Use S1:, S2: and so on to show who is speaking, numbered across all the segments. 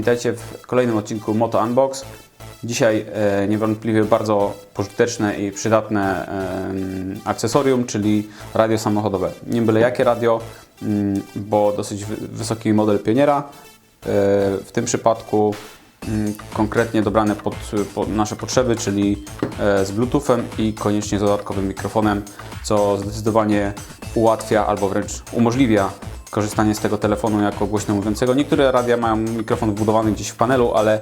S1: Witajcie w kolejnym odcinku Moto Unbox. Dzisiaj e, niewątpliwie bardzo pożyteczne i przydatne em, akcesorium, czyli radio samochodowe. Nie byle jakie radio, mm, bo dosyć wy- wysoki model Pioniera. E, w tym przypadku mm, konkretnie dobrane pod, pod nasze potrzeby, czyli e, z Bluetoothem i koniecznie z dodatkowym mikrofonem, co zdecydowanie ułatwia albo wręcz umożliwia korzystanie z tego telefonu jako głośno mówiącego. Niektóre radia mają mikrofon wbudowany gdzieś w panelu, ale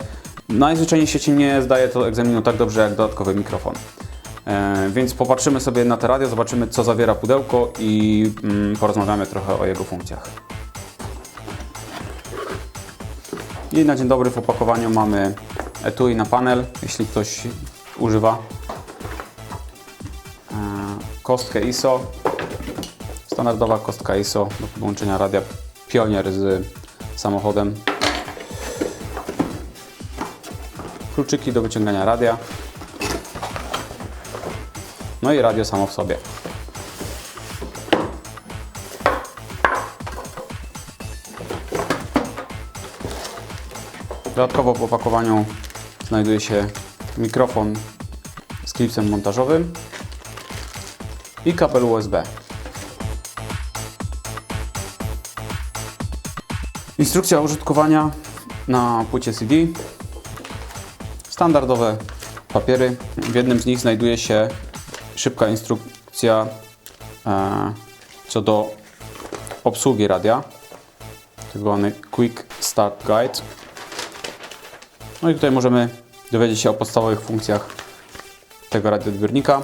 S1: najzwyczajniej w świecie nie zdaje to egzaminu tak dobrze jak dodatkowy mikrofon. E, więc popatrzymy sobie na te radio, zobaczymy co zawiera pudełko i mm, porozmawiamy trochę o jego funkcjach. I na dzień dobry w opakowaniu mamy etui na panel, jeśli ktoś używa. E, Kostkę ISO, standardowa kostka ISO do podłączenia radia Pionier z samochodem. Kluczyki do wyciągania radia. No i radio samo w sobie. Dodatkowo w opakowaniu znajduje się mikrofon z klipsem montażowym i kabel USB. Instrukcja użytkowania na płycie CD. Standardowe papiery. W jednym z nich znajduje się szybka instrukcja e, co do obsługi radia. Tak zwany Quick Start Guide. No i tutaj możemy dowiedzieć się o podstawowych funkcjach tego radioodbiornika,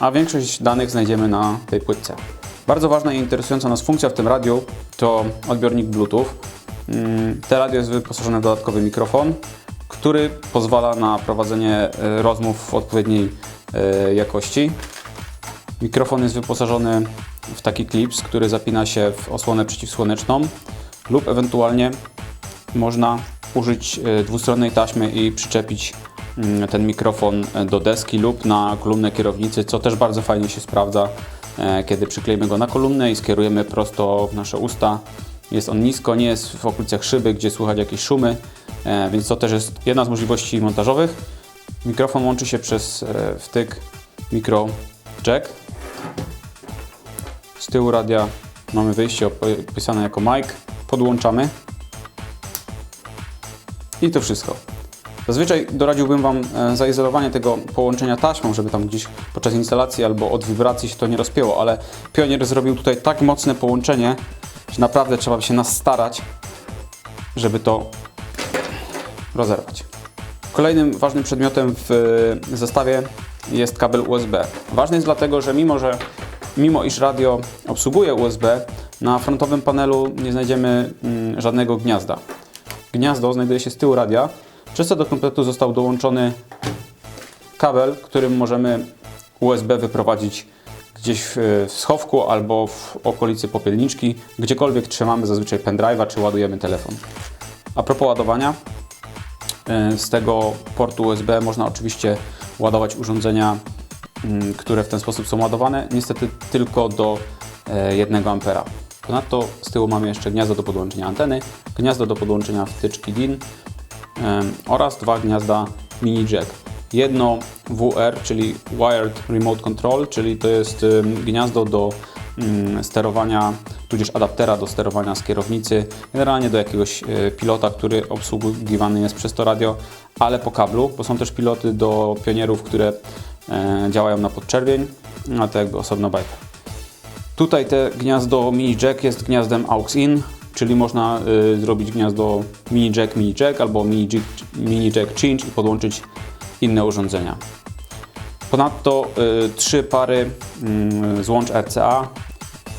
S1: a większość danych znajdziemy na tej płytce. Bardzo ważna i interesująca nas funkcja w tym radiu to odbiornik Bluetooth. Mm, Te radio jest wyposażone w dodatkowy mikrofon, który pozwala na prowadzenie e, rozmów w odpowiedniej e, jakości. Mikrofon jest wyposażony w taki klips, który zapina się w osłonę przeciwsłoneczną lub ewentualnie można użyć e, dwustronnej taśmy i przyczepić mm, ten mikrofon do deski lub na kolumnę kierownicy, co też bardzo fajnie się sprawdza, kiedy przyklejemy go na kolumnę i skierujemy prosto w nasze usta. Jest on nisko, nie jest w okolicach szyby, gdzie słychać jakieś szumy, e, więc to też jest jedna z możliwości montażowych. Mikrofon łączy się przez e, wtyk mikro jack. Z tyłu radia mamy wyjście opisane jako mic. Podłączamy. I to wszystko. Zazwyczaj doradziłbym Wam e, zaizolowanie tego połączenia taśmą, żeby tam gdzieś podczas instalacji albo od wibracji się to nie rozpięło, ale Pionier zrobił tutaj tak mocne połączenie, że naprawdę trzeba się nas starać, żeby to rozerwać. Kolejnym ważnym przedmiotem w e, zestawie jest kabel USB. Ważny jest dlatego, że mimo, że mimo iż radio obsługuje USB, na frontowym panelu nie znajdziemy mm, żadnego gniazda. Gniazdo znajduje się z tyłu radia, co do kompletu został dołączony kabel, którym możemy USB wyprowadzić gdzieś w, schowku albo w okolicy popielniczki, gdziekolwiek trzymamy zazwyczaj pendrive'a czy ładujemy telefon. A propos ładowania, y, z tego portu USB można oczywiście ładować urządzenia, mm, które w ten sposób są ładowane, niestety tylko do e, 1 A. Ponadto z tyłu mamy jeszcze gniazdo do podłączenia anteny, gniazdo do podłączenia wtyczki DIN oraz dwa gniazda mini jack. Jedno WR, czyli Wired Remote Control, czyli to jest gniazdo do mm, sterowania, tudzież adaptera do sterowania z kierownicy, generalnie do jakiegoś e, pilota, który obsługiwany jest przez to radio, ale po kablu, bo są też piloty do pionierów, które e, działają na podczerwień, a to jakby osobna bajka. Tutaj te gniazdo mini jack jest gniazdem aux-in, czyli można y, zrobić gniazdo mini jack, mini jack albo mini jack, mini jack change i podłączyć inne urządzenia. Ponadto y, trzy pary y, złącz RCA,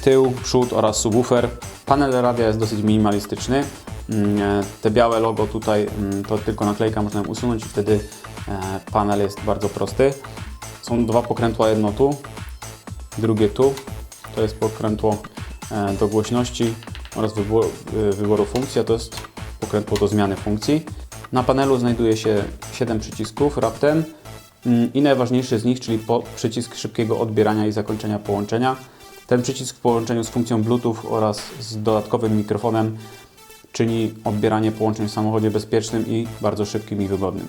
S1: tył, przód oraz subwoofer. Panel radia jest dosyć minimalistyczny. Mm, e, Te białe logo tutaj mm, to tylko naklejka, można usunąć i wtedy e, panel jest bardzo prosty. Są dwa pokrętła, jedno tu, drugie tu. To jest pokrętło e, do głośności oraz wyboru, e, wyboru funkcji, a to jest pokrętło do zmiany funkcji. Na panelu znajduje się 7 przycisków raptem mm, i najważniejszy z nich, czyli przycisk szybkiego odbierania i zakończenia połączenia. Ten przycisk w połączeniu z funkcją Bluetooth oraz z dodatkowym mikrofonem czyni odbieranie połączeń w samochodzie bezpiecznym i bardzo szybkim i wygodnym.